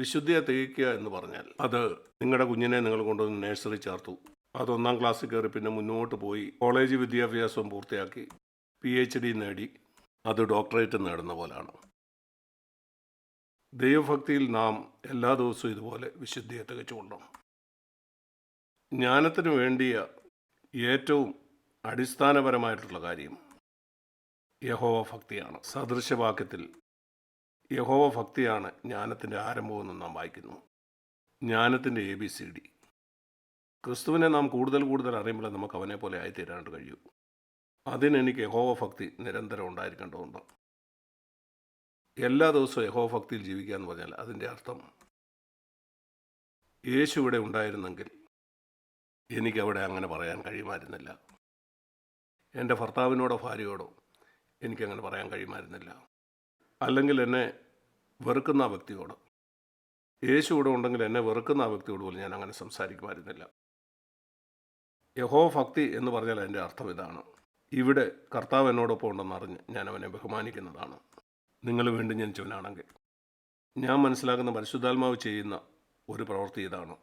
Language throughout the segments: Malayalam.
വിശുദ്ധിയെ തികയ്ക്കുക എന്ന് പറഞ്ഞാൽ അത് നിങ്ങളുടെ കുഞ്ഞിനെ നിങ്ങൾ കൊണ്ടുവന്ന് നേഴ്സറി ചേർത്തു. അത് ഒന്നാം ക്ലാസ്സിൽ കയറി പിന്നെ മുന്നോട്ട് പോയി കോളേജ് വിദ്യാഭ്യാസം പൂർത്തിയാക്കി പി എച്ച് ഡി നേടി. അത് ഡോക്ടറേറ്റ് നേടുന്ന പോലാണ്. ദൈവഭക്തിയിൽ നാം എല്ലാ ദിവസവും ഇതുപോലെ വിശുദ്ധിയെ തികച്ചുകൊണ്ടാണ് ജ്ഞാനത്തിന് വേണ്ടിയ ഏറ്റവും അടിസ്ഥാനപരമായിട്ടുള്ള കാര്യം യഹോവ ഭക്തിയാണ്. സദൃശവാക്യത്തിൽ യഹോവ ഭക്തിയാണ് ജ്ഞാനത്തിന്റെ ആരംഭമെന്ന് നാം വായിക്കുന്നു. ജ്ഞാനത്തിന്റെ എ ബി സി ഡി ക്രിസ്തുവിനെ നാം കൂടുതൽ കൂടുതൽ അറിയുമ്പോൾ നമുക്ക് അവനെ പോലെ ആയിത്തീരാനായിട്ട് കഴിയൂ. അതിനെനിക്ക് യഹോവ ഭക്തി നിരന്തരം ഉണ്ടായിരിക്കേണ്ടതുണ്ട്. എല്ലാ ദിവസവും യഹോവ ഭക്തിയിൽ ജീവിക്കുക എന്ന് പറഞ്ഞാൽ അതിന്റെ അർത്ഥം യേശു ഇവിടെ ഉണ്ടായിരുന്നെങ്കിൽ എനിക്കവിടെ അങ്ങനെ പറയാൻ കഴിയുമായിരുന്നില്ല. എന്റെ ഭർത്താവിനോടോ ഭാര്യയോടോ എനിക്കങ്ങനെ പറയാൻ കഴിയുമായിരുന്നില്ല. അല്ലെങ്കിൽ എന്നെ വെറുക്കുന്ന ആ വ്യക്തിയോട്. യേശു ഇവിടെ ഉണ്ടെങ്കിൽ എന്നെ വെറുക്കുന്ന ആ വ്യക്തിയോട് പോലും ഞാൻ അങ്ങനെ സംസാരിക്കുമായിരുന്നില്ല. യഹോ ഭക്തി എന്ന് പറഞ്ഞാൽ അതിന്റെ അർത്ഥം ഇതാണ്. ഇവിടെ കർത്താവ് എന്നോടൊപ്പം ഉണ്ടെന്ന് അറിഞ്ഞ് ഞാൻ അവനെ ബഹുമാനിക്കുന്നതാണ്. നിങ്ങൾ വീണ്ടും ജനിച്ചവനാണെങ്കിൽ ഞാൻ മനസ്സിലാക്കുന്ന പരിശുദ്ധാത്മാവ് ചെയ്യുന്ന ഒരു പ്രവൃത്തി ഇതാണ്.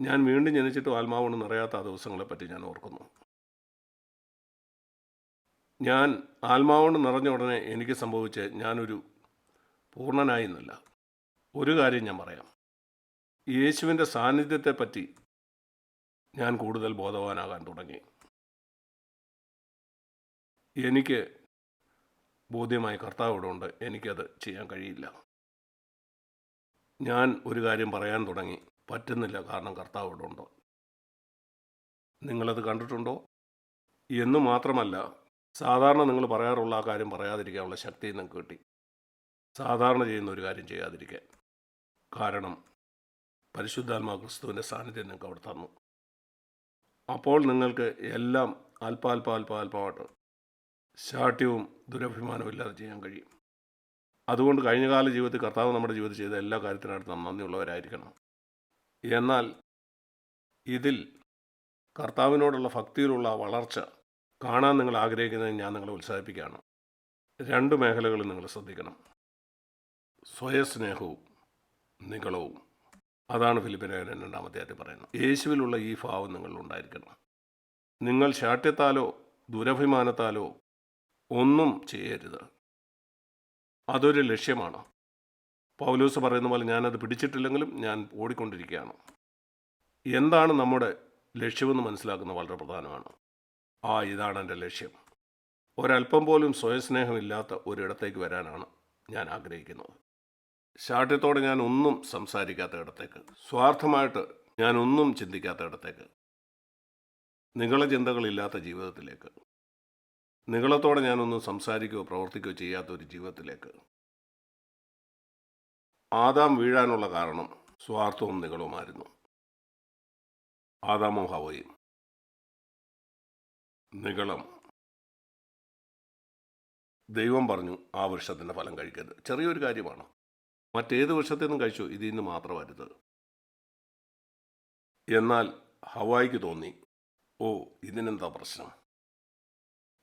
ഞാൻ വീണ്ടും ജനിച്ചിട്ടും ആത്മാവോട് നിറയാത്ത ആ ദിവസങ്ങളെപ്പറ്റി ഞാൻ ഓർക്കുന്നു. ഞാൻ ആത്മാവോട് നിറഞ്ഞ ഉടനെ എനിക്ക് സംഭവിച്ച് ഞാനൊരു പൂർണനായി എന്നല്ല ഒരു കാര്യം ഞാൻ പറയാം. യേശുവിന്റെ സാന്നിധ്യത്തെപ്പറ്റി ഞാൻ കൂടുതൽ ബോധവാനാകാൻ തുടങ്ങി. എനിക്ക് ബോധ്യമായി കർത്താവ് ഇവിടെ ഉണ്ട് എനിക്കത് ചെയ്യാൻ കഴിയില്ല. ഞാൻ ഒരു കാര്യം പറയാൻ തുടങ്ങി. പറ്റുന്നില്ല കാരണം കർത്താവ് ഇവിടെ ഉണ്ട് നിങ്ങളത് കണ്ടിട്ടുണ്ടോ? എന്ന് മാത്രമല്ല സാധാരണ നിങ്ങൾ പറയാറുള്ള ആ കാര്യം പറയാതിരിക്കാനുള്ള ശക്തി നിങ്ങൾക്ക് കിട്ടി. സാധാരണ ചെയ്യുന്ന ഒരു കാര്യം ചെയ്യാതിരിക്കാൻ കാരണം പരിശുദ്ധാത്മാ ക്രിസ്തുവിന്റെ സാന്നിധ്യം നിങ്ങൾക്ക് അവിടെ തന്നു. അപ്പോൾ നിങ്ങൾക്ക് എല്ലാം അല്പാൽപ ശാഠ്യവും ദുരഭിമാനവും ഇല്ലാതെ ചെയ്യാൻ കഴിയും. അതുകൊണ്ട് കഴിഞ്ഞകാല ജീവിതത്തിൽ കർത്താവ് നമ്മുടെ ജീവിതത്തിൽ ചെയ്ത എല്ലാ കാര്യത്തിനായിട്ട് നാം നന്ദിയുള്ളവരായിരിക്കണം. എന്നാൽ ഇതിൽ കർത്താവിനോടുള്ള ഭക്തിയിലുള്ള വളർച്ച കാണാൻ നിങ്ങൾ ആഗ്രഹിക്കുന്നതിന് ഞാൻ നിങ്ങളെ ഉത്സാഹിപ്പിക്കുകയാണ്. രണ്ട് മേഖലകളും നിങ്ങൾ ശ്രദ്ധിക്കണം. സ്വയസ്നേഹവും നികളവും അതാണ് ഫിലിപ്പിനേഖനൻ രണ്ടാമത്തെ ആദ്യം പറയുന്നത്. യേശുവിലുള്ള ഈ ഭാവം നിങ്ങളിലുണ്ടായിരിക്കണം നിങ്ങൾ ശാഠ്യത്താലോ ദുരഭിമാനത്താലോ ഒന്നും ചെയ്യരുത്. അതൊരു ലക്ഷ്യമാണ്. പൗലൂസ് പറയുന്ന പോലെ ഞാനത് പിടിച്ചിട്ടില്ലെങ്കിലും ഞാൻ ഓടിക്കൊണ്ടിരിക്കുകയാണ്. എന്താണ് നമ്മുടെ ലക്ഷ്യമെന്ന് മനസ്സിലാക്കുന്നത് വളരെ പ്രധാനമാണ്. ആ ഇതാണ് എന്റെ ലക്ഷ്യം. ഒരല്പം പോലും സ്വയസ്നേഹമില്ലാത്ത ഒരിടത്തേക്ക് വരാനാണ് ഞാൻ ആഗ്രഹിക്കുന്നത്. ശാഠ്യത്തോടെ ഞാൻ ഒന്നും സംസാരിക്കാത്ത ഇടത്തേക്ക് സ്വാർത്ഥമായിട്ട് ഞാൻ ഒന്നും ചിന്തിക്കാത്ത ഇടത്തേക്ക് നിങ്ങളെ ചിന്തകളില്ലാത്ത ജീവിതത്തിലേക്ക് നിങ്ങളത്തോടെ ഞാനൊന്നും സംസാരിക്കുകയോ പ്രവർത്തിക്കുകയോ ചെയ്യാത്ത ഒരു ജീവിതത്തിലേക്ക് ആദാം വീഴാനുള്ള കാരണം സ്വാർത്ഥവും നികളുമായിരുന്നു ആദാമോ ഹവയും. നികളം. ദൈവം പറഞ്ഞു ആ വൃക്ഷത്തിന്റെ ഫലം കഴിക്കരുത്. ചെറിയൊരു കാര്യമാണ്. മറ്റേത് വൃക്ഷത്തിൽ നിന്നും കഴിച്ചു ഇതിൽ നിന്ന് മാത്രമായിരുന്നത് എന്നാൽ ഹവായിക്ക് തോന്നി ഓ ഇതിനെന്താ പ്രശ്നം?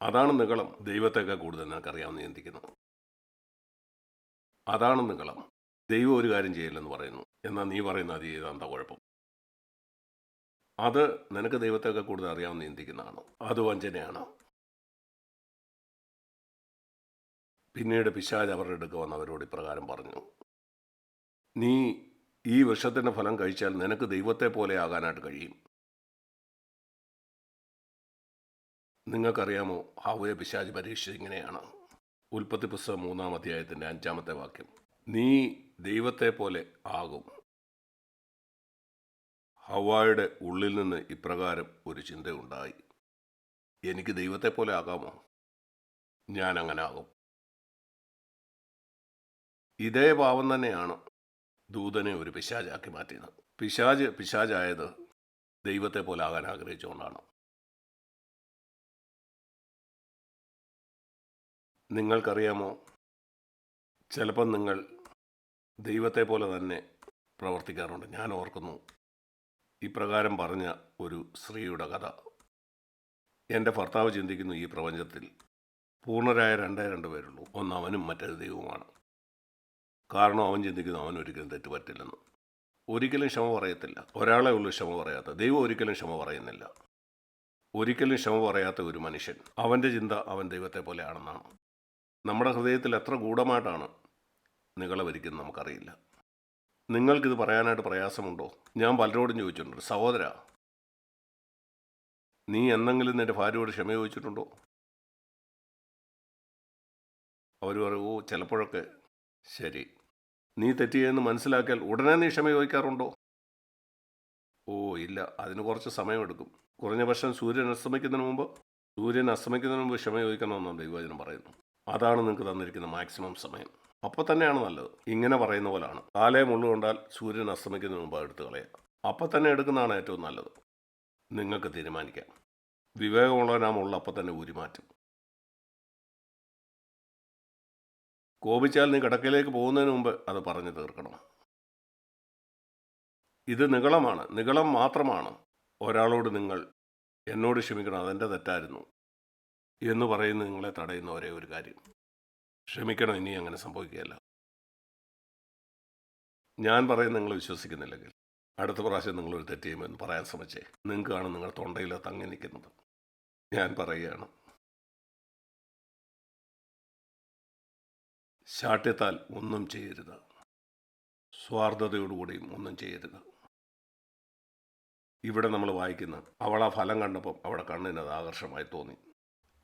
അതാണ് നികളം. ദൈവത്തെക്കാൾ കൂടുതൽ നിനക്കറിയാമെന്ന് ചിന്തിക്കുന്നു. അതാണ് നികളം. ദൈവം ഒരു കാര്യം ചെയ്യില്ലെന്ന് പറയുന്നു. എന്നാൽ നീ പറയുന്ന അത് ചെയ്താൽ കുഴപ്പം? അത് നിനക്ക് ദൈവത്തെയൊക്കെ കൂടുതൽ അറിയാമെന്ന് ചിന്തിക്കുന്നതാണ് അത് വഞ്ചനയാണ്. പിന്നീട് പിശാജ് അവരുടെ അടുക്ക് വന്ന് അവരോട് ഇപ്രകാരം പറഞ്ഞു. നീ ഈ വൃക്ഷത്തിന്റെ ഫലം കഴിച്ചാൽ നിനക്ക് ദൈവത്തെ പോലെ ആകാനായിട്ട് കഴിയും. നിങ്ങൾക്കറിയാമോ ഹവയെ പിശാജ് പരീക്ഷിച്ചത് ഇങ്ങനെയാണ്. ഉൽപ്പത്തി പുസ്തകം മൂന്നാം അധ്യായത്തിന്റെ അഞ്ചാമത്തെ വാക്യം. നീ ദൈവത്തെ പോലെ ആകും. ഹവായുടെ ഉള്ളിൽ നിന്ന് ഇപ്രകാരം ഒരു ചിന്തയുണ്ടായി. എനിക്ക് ദൈവത്തെ പോലെ ആകാമോ? ഞാൻ അങ്ങനെ ആകും ഇതേ ഭാവം തന്നെയാണ് ദൂതനെ ഒരു പിശാചാക്കി മാറ്റിയത്. പിശാജ് പിശാചായത് ദൈവത്തെ പോലെ ആകാൻ ആഗ്രഹിച്ചുകൊണ്ടാണ്. നിങ്ങൾക്കറിയാമോ? ചിലപ്പം നിങ്ങൾ ദൈവത്തെ പോലെ തന്നെ പ്രവർത്തിക്കാറുണ്ട്. ഞാൻ ഓർക്കുന്നു ഇപ്രകാരം പറഞ്ഞ ഒരു സ്ത്രീയുടെ കഥ. എന്റെ ഭർത്താവ് ചിന്തിക്കുന്നു ഈ പ്രപഞ്ചത്തിൽ പൂർണരായ രണ്ടേ രണ്ട് പേരുള്ളൂ. ഒന്ന് അവനും മറ്റൊരു ദൈവവുമാണ്. കാരണം അവൻ ചിന്തിക്കുന്നു അവൻ ഒരിക്കലും തെറ്റ് പറ്റില്ലെന്ന് ഒരിക്കലും ക്ഷമ പറയത്തില്ല. ഒരാളെ ഉള്ളൂ ക്ഷമ പറയാത്ത. ദൈവം ഒരിക്കലും ക്ഷമ പറയുന്നില്ല. ഒരിക്കലും ക്ഷമ പറയാത്ത ഒരു മനുഷ്യൻ. അവന്റെ ചിന്ത അവൻ ദൈവത്തെ പോലെയാണെന്നാണ് നമ്മുടെ ഹൃദയത്തിൽ എത്ര ഗൂഢമായിട്ടാണ് നിങ്ങളെ വരിക്കുന്നത് നമുക്കറിയില്ല. നിങ്ങൾക്കിത് പറയാനായിട്ട് പ്രയാസമുണ്ടോ? ഞാൻ പലരോടും ചോദിച്ചിട്ടുണ്ട്. സഹോദര നീ എന്തെങ്കിലും നിന്റെ ഭാര്യയോട് ക്ഷമ ചോദിച്ചിട്ടുണ്ടോ? അവർ പറയും ഓ ചിലപ്പോഴൊക്കെ ശരി. നീ തെറ്റിയെന്ന് മനസ്സിലാക്കിയാൽ ഉടനെ നീ ക്ഷമ ചോദിക്കാറുണ്ടോ? ഓ ഇല്ല. അതിന് കുറച്ച് സമയമെടുക്കും. കുറഞ്ഞ പക്ഷം സൂര്യൻ അസ്തമിക്കുന്നതിന് മുമ്പ് സൂര്യൻ അസ്തമിക്കുന്നതിന് മുമ്പ് ക്ഷമ ചോദിക്കണമെന്നാണ് ദൈവവചനം പറയുന്നു അതാണ് നിങ്ങൾക്ക് തന്നിരിക്കുന്ന മാക്സിമം സമയം. അപ്പോൾ തന്നെയാണ് നല്ലത്. ഇങ്ങനെ പറയുന്ന പോലാണ്. കാലേ മുള്ളുകൊണ്ടാൽ സൂര്യൻ അസ്തമിക്കുന്നതിന് മുമ്പ് എടുത്ത് കളയുക അപ്പം തന്നെ എടുക്കുന്നതാണ് ഏറ്റവും നല്ലത്. നിങ്ങൾക്ക് തീരുമാനിക്കാം. വിവേകമുള്ളവനാമുള്ള അപ്പം തന്നെ ഊരിമാറ്റും കോപിച്ചാൽ നീ കിടക്കയിലേക്ക് പോകുന്നതിന് മുമ്പ് അത് പറഞ്ഞു തീർക്കണം. ഇത് നികളമാണ് നികളം മാത്രമാണ്. ഒരാളോട് നിങ്ങൾ എന്നോട് ക്ഷമിക്കണം. അതെന്റെ തെറ്റായിരുന്നു. എന്ന് പറയുന്ന നിങ്ങളെ തടയുന്ന ഒരേ ഒരു കാര്യം. ക്ഷമിക്കണം ഇനി അങ്ങനെ സംഭവിക്കുകയല്ല. ഞാൻ പറയുന്ന നിങ്ങൾ വിശ്വസിക്കുന്നില്ലെങ്കിൽ അടുത്ത പ്രാവശ്യം നിങ്ങളൊരു ഒരു തെറ്റ് ചെയ്യുമെന്ന് പറയാൻ ശ്രമിച്ചേ. നിങ്ങൾക്കാണ് നിങ്ങൾ തൊണ്ടയിൽ തങ്ങി നിൽക്കുന്നത് ഞാൻ പറയുകയാണ്. ശാഠ്യത്താൽ ഒന്നും ചെയ്യരുത്. സ്വാർത്ഥതയോടുകൂടിയും ഒന്നും ചെയ്യരുത്. ഇവിടെ നമ്മൾ വായിക്കുന്ന അവൾ ആ ഫലം കണ്ടപ്പം അവിടെ കണ്ണിനത് ആകർഷമായി തോന്നി.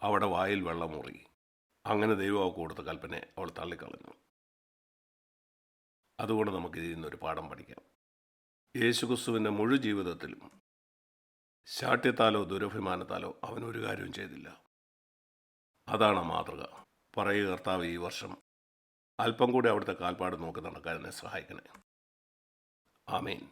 അവിടെ വായിൽ വെള്ളമുറി അങ്ങനെ ദൈവം അവൾക്ക് കൊടുത്ത കൽപ്പനയെ അവൾ തള്ളിക്കളഞ്ഞു. അതുകൊണ്ട് നമുക്ക് ഇതിൽ നിന്നൊരു പാഠം പഠിക്കാം. യേശുക്രിസ്തുവിന്റെ മുഴു ജീവിതത്തിലും ശാഠ്യത്താലോ ദുരഭിമാനത്താലോ അവൻ ഒരു കാര്യവും ചെയ്തില്ല. അതാണ് മാതൃക. പറയുക കർത്താവ് ഈ വർഷം അല്പം കൂടി അവിടുത്തെ കാൽപ്പാട് നോക്കി നടക്കാൻ എന്നെ സഹായിക്കണേ. ആമീൻ.